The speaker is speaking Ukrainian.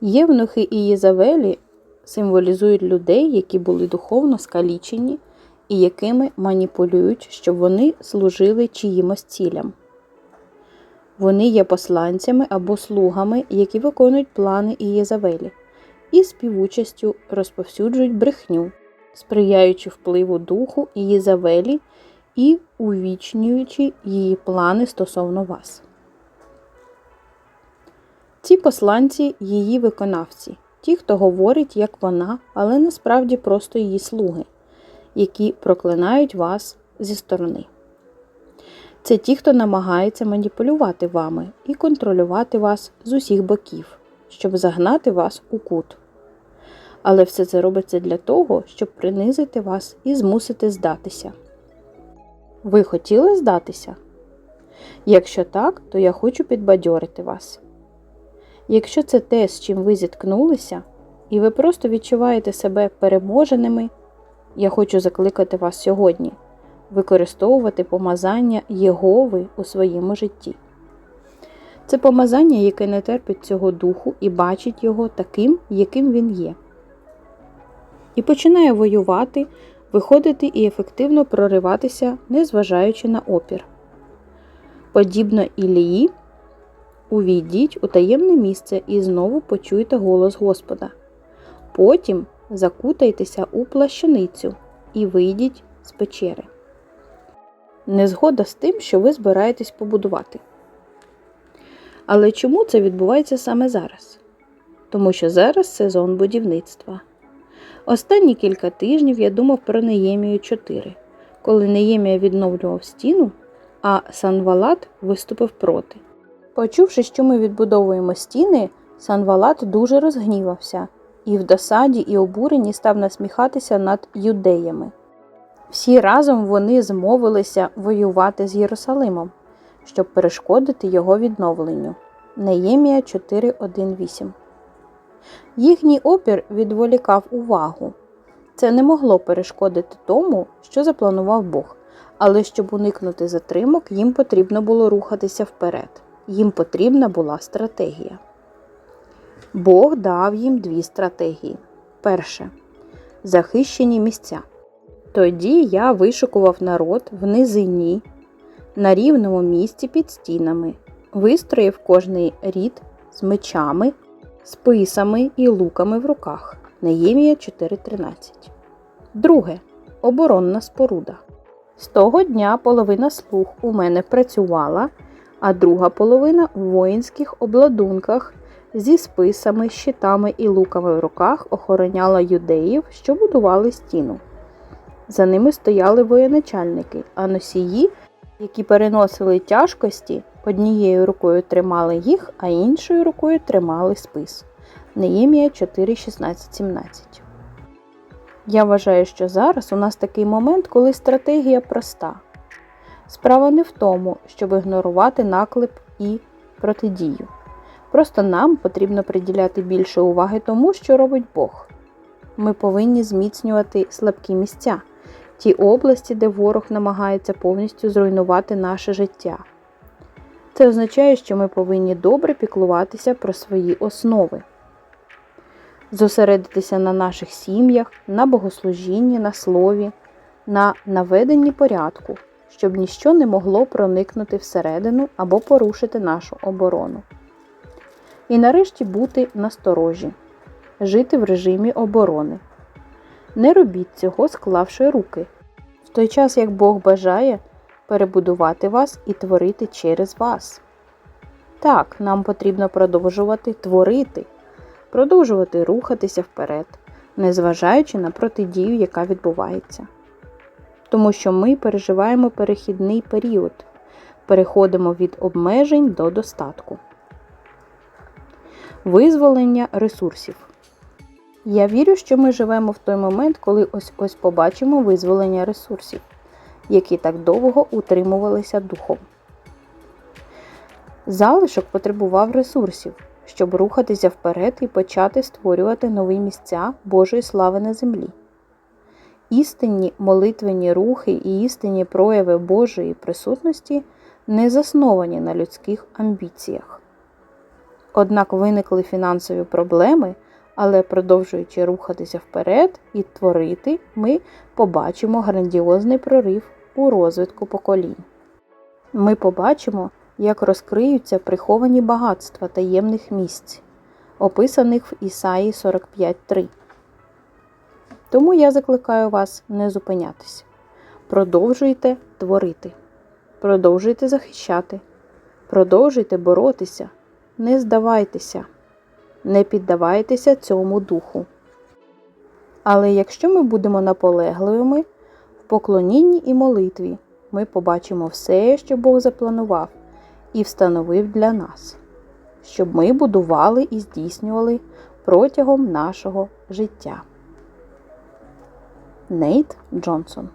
Євнухи і Єзавелі символізують людей, які були духовно скалічені і якими маніпулюють, щоб вони служили чиїмось цілям. Вони є посланцями або слугами, які виконують плани Ієзавелі, і співучастю розповсюджують брехню, сприяючи впливу духу Ієзавелі і увічнюючи її плани стосовно вас. Ці посланці її виконавці, ті, хто говорить, як вона, але насправді просто її слуги, які проклинають вас зі сторони. Це ті, хто намагається маніпулювати вами і контролювати вас з усіх боків, щоб загнати вас у кут. Але все це робиться для того, щоб принизити вас і змусити здатися. Ви хотіли здатися? Якщо так, то я хочу підбадьорити вас. Якщо це те, з чим ви зіткнулися, і ви просто відчуваєте себе переможеними, я хочу закликати вас сьогодні використовувати помазання Єгови у своєму житті. Це помазання, яке не терпить цього духу і бачить його таким, яким він є. І починає воювати, виходити і ефективно прориватися, незважаючи на опір. Подібно Ілії, увійдіть у таємне місце і знову почуйте голос Господа. Потім закутайтеся у плащаницю і вийдіть з печери. Незгода з тим, що ви збираєтесь побудувати. Але чому це відбувається саме зараз? Тому що зараз сезон будівництва. Останні кілька тижнів я думав про Неємію 4, коли Неємія відновлював стіну, а Санвалат виступив проти. Почувши, що ми відбудовуємо стіни, Санвалат дуже розгнівався і в досаді і обуренні став насміхатися над юдеями. Всі разом вони змовилися воювати з Єрусалимом, щоб перешкодити його відновленню. Неємія 4.1.8 Їхній опір відволікав увагу. Це не могло перешкодити тому, що запланував Бог, але щоб уникнути затримок, їм потрібно було рухатися вперед. Їм потрібна була стратегія. Бог дав їм дві стратегії. Перше захищені місця. Тоді я вишикував народ в низині, на рівному місці під стінами, вистроїв кожний рід з мечами, списами і луками в руках. Неємія 4.13. Друге. Оборонна споруда. З того дня половина слуг у мене працювала, а друга половина в воїнських обладунках зі списами, щитами і луками в руках охороняла юдеїв, що будували стіну. За ними стояли воєначальники, а носії, які переносили тяжкості, однією рукою тримали їх, а іншою рукою тримали спис. Неємія 4, 16, 17. Я вважаю, що зараз у нас такий момент, коли стратегія проста. Справа не в тому, щоб ігнорувати наклеп і протидію. Просто нам потрібно приділяти більше уваги тому, що робить Бог. Ми повинні зміцнювати слабкі місця, ті області, де ворог намагається повністю зруйнувати наше життя. Це означає, що ми повинні добре піклуватися про свої основи, зосередитися на наших сім'ях, на богослужінні, на слові, на наведенні порядку, щоб ніщо не могло проникнути всередину або порушити нашу оборону. І нарешті бути насторожі, жити в режимі оборони. Не робіть цього, склавши руки, в той час як Бог бажає перебудувати вас і творити через вас. Так, нам потрібно продовжувати творити, продовжувати рухатися вперед, незважаючи на протидію, яка відбувається. Тому що ми переживаємо перехідний період, переходимо від обмежень до достатку. Визволення ресурсів. Я вірю, що ми живемо в той момент, коли ось ось побачимо визволення ресурсів, які так довго утримувалися духом. Залишок потребував ресурсів, щоб рухатися вперед і почати створювати нові місця Божої слави на землі. Істинні молитвені рухи і істинні прояви Божої присутності не засновані на людських амбіціях. Однак виникли фінансові проблеми, але продовжуючи рухатися вперед і творити, ми побачимо грандіозний прорив у розвитку поколінь. Ми побачимо, як розкриються приховані багатства таємних місць, описаних в Ісаї 45.3. Тому я закликаю вас не зупинятися. Продовжуйте творити, продовжуйте захищати, продовжуйте боротися, не здавайтеся, не піддавайтеся цьому духу. Але якщо ми будемо наполегливими в поклонінні і молитві, ми побачимо все, що Бог запланував і встановив для нас, щоб ми будували і здійснювали протягом нашого життя. Нейт Джонсон